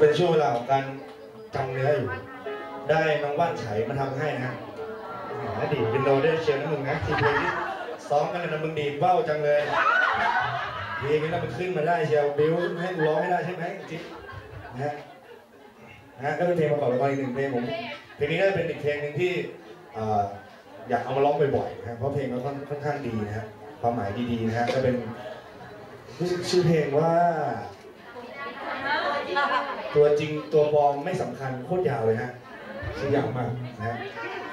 เป็นช่วงเวลาของการจำเนื้ออยู่ ได้น้องว่านไฉมาทำให้นะฮะดีดเป็นโนได้เชียวนะมึงนะทีเพลงที่ซ้อมกันเลยนะมึงดีดเบ้าจังเลยเพลงนี้เรามันขึ้นมาได้เชียวบิวให้กูร้องให้ได้ใช่ไหมจิ๊บนะฮะฮะก็เป็นเพลงประกอบละครอีกหนึ่งเพลงผมเพลงนี้ก็เป็นอีกเพลงหนึ่งที่ออยากเอามาร้องบ่อยๆนะเพราะเพลงมันค่อนข้างดีนะฮะความหมายดีๆนะฮะก็เป็นชื่อเพลงว่า ตัวจริงตัวปลอมไม่สำคัญโคตรยาวเลยฮะชื่อยาวมากนะฮะ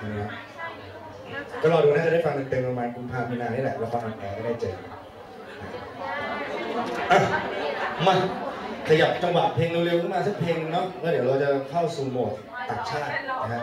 นี่ครับก็รอดูน่าจะได้ฟังเต็มๆประมาณกุมภาพันธ์มีนานี่แหละแล้วก็ออนแอร์ก็ได้เจออะมาขยับจังหวะเพลงเร็วๆขึ้นมาสักเพลงเนาะแล้วเดี๋ยวเราจะเข้าสู่โหมดตักชาตินะฮะ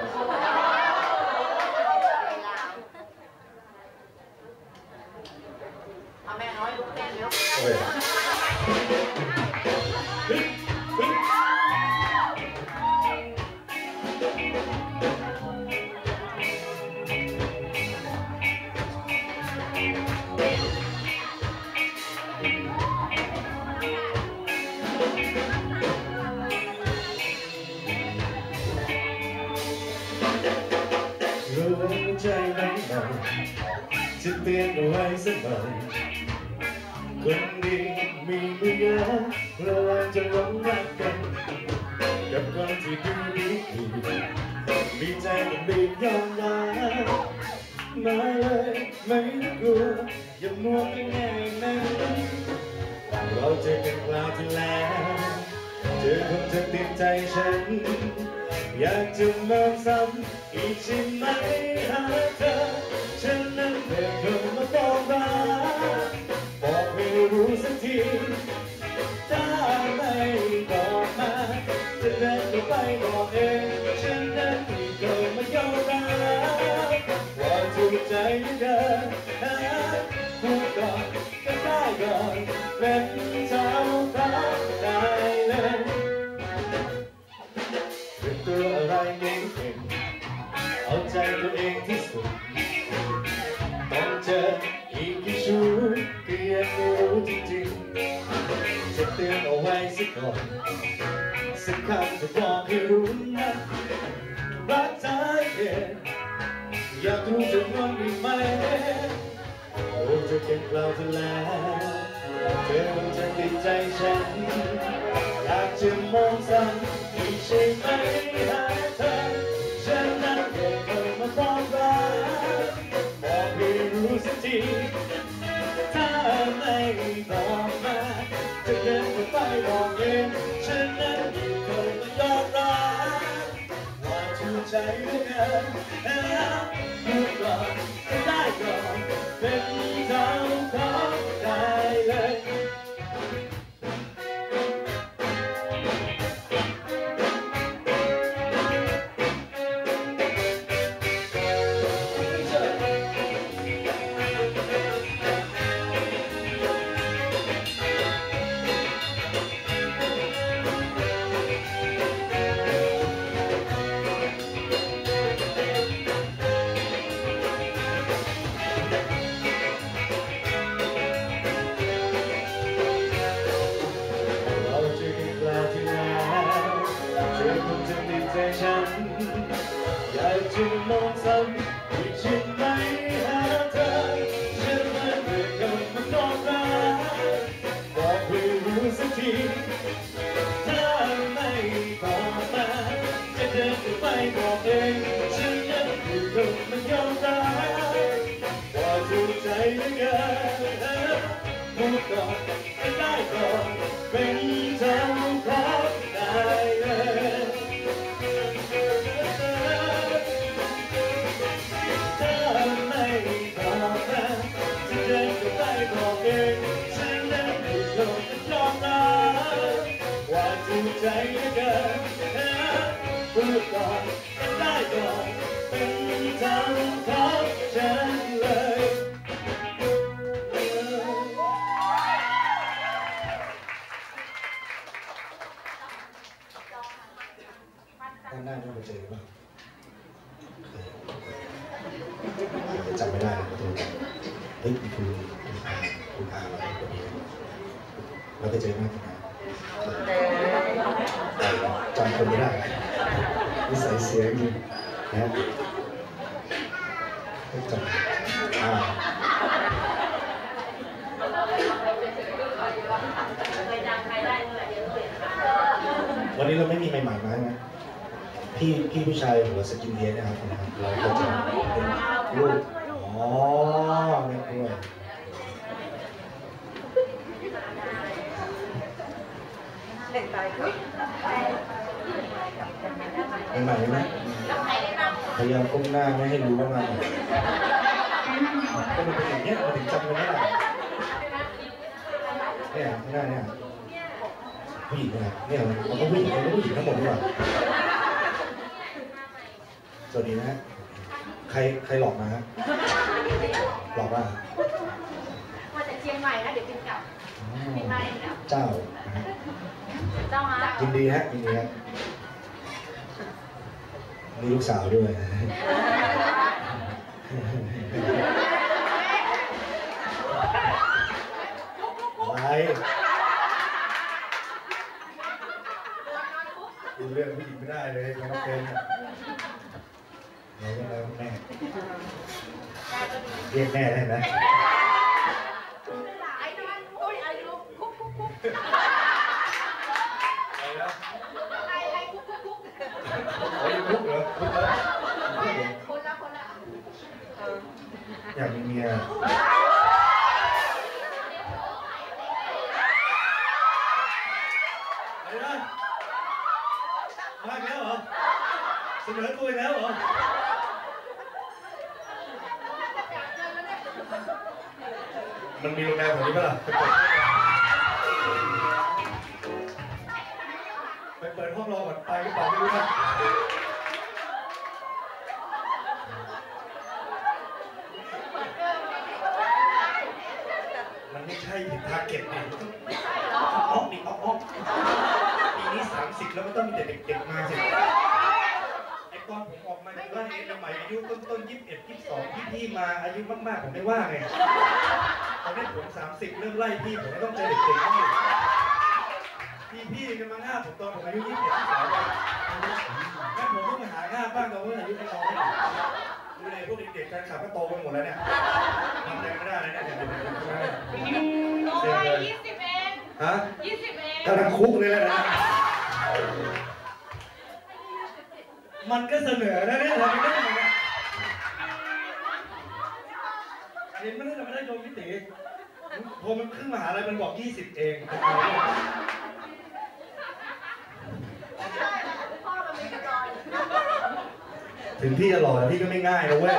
จะเตือนเอาไว้สักหน่อยคนดีมีไม่เยอะระวังจะหลงรักกัน กับคนที่ดูดีดีมีใจมันบีบยอมรับมาเลยไม่ต้องกลัวอย่ามัวกัง่ายนะเราเจอกันคราวที่แล้วเธอคงจะติดใจฉัน อยากจะลองซ้ำอีกใช่ไหมหาเธอฉันนั้นเดินเข้ามาบอกรักบอกให้รู้สักทีถ้าไม่บอกมาจะเดินไปบอกเอง เอาใจตัวเองที่สุดต้องเจออีกกี่ชุดก็ยังไม่รู้จริงๆจะเตือนเอาไว้สักก่อนสักคำจะบอกให้รู้นะรักเธอเองอยากรู้จะงอนอีไหมโอ้จะเก็บเราเธอแล้วเธอคงจะติดใจฉันอยากจะมองซ้ำ ถูก เฮ้ยคุณคุณอาคุณอาเราเป็นคนนี้เราไปเจอหน้าคุณอาจำคนไม่ได้นิสัยเสียจริงนะจำอ่าวันนี้เราไม่มีใหม่ๆมานะพี่พี่ผู้ชายหัวสกินเฮดนะครับเราก็จะเป็นลูกอ๋อ แม่กล้วยใหม่ๆนะพยายามก้มหน้าไม่ให้รู้ว่ามาก็มันเป็นอย่างเงี้ยมันถึงจำกันไม่ได้เนี่ยหน้าเนี่ยผู้หญิงนะเนี่ยมันก็ผู้หญิงมันก็ผู้หญิงทั้งหมดดีกว่าสวัสดีนะฮะใครใครหลอกมาฮะ หลอกว่ามาจากเชียงใหม่นะเดี๋ยวบินกลับอ๋บินอมาเองแล้วเจ้านะฮะเจ้ามายินดีฮะยินดีฮะมีลูกสาวด้วยอะไรดูเรื่องผู้หญิงไม่ได้เลยเราก็เป็นอะเราก็แล้วแม่ เรียกแม่ได้ไหม หลายนะโอ้ยอายุคุกคุกคุก อะไรนะ อะไรอะไรคุกคุกคุก โอ้ยลุกเหรอลุกเหรอ คนละคนละ อยากมีเมียอะไรนะมาอีกแล้วเหรอเสนอตัวอีกแล้วเหรอ มันมีโรงแรมแถวนี้ปะล่ะไปเปิดไปเปิดห้องรอก่อนไปก็ไปไม่รู้นะมันไม่ใช่ผิดทาร์เก็ตนี่ออกนี่ออกออกปีนี้สามสิบแล้วไม่ต้องมีแต่เด็กๆมาสิไอตอนผ มออกมาจากบ้านเองใหม่อายุต้นต้นยี่สิบเอ็ดยี่สิบสองพี่พี่มาอายุมากๆผมไม่ว่าไงตอนนี้ผมสามสิบเริ่มไล่พี่ผมไม่ต้องเจอเด็กๆนี่พี่พี่กันมาง่าผมตอนผมอายุยี่สิบเอ็ดยี่สิบสองงั้นผมต้องมาหาง่าบ้างตอนผมอายุน้อยๆดูเลยพวกเด็กๆแฟนคลับก็โตกันหมดแล้วเนี่ยทำอะไรไม่ได้เลยเนี่ยเด็กๆโอ้ยยี่สิบเองฮะยี่สิบเองกำลังคุกเลยแหละนะ มันก็เสนอนะเนี่ยทำไม่ได้ไงเห็นมันน่าจะไม่ได้โดนพิติพอมันขึ้นมหาลัยมันบอกยี่สิบเองพ่อมันเป็นกระดอนถึงพี่จะหล่อแต่พี่ก็ไม่ง่ายนะเว้ย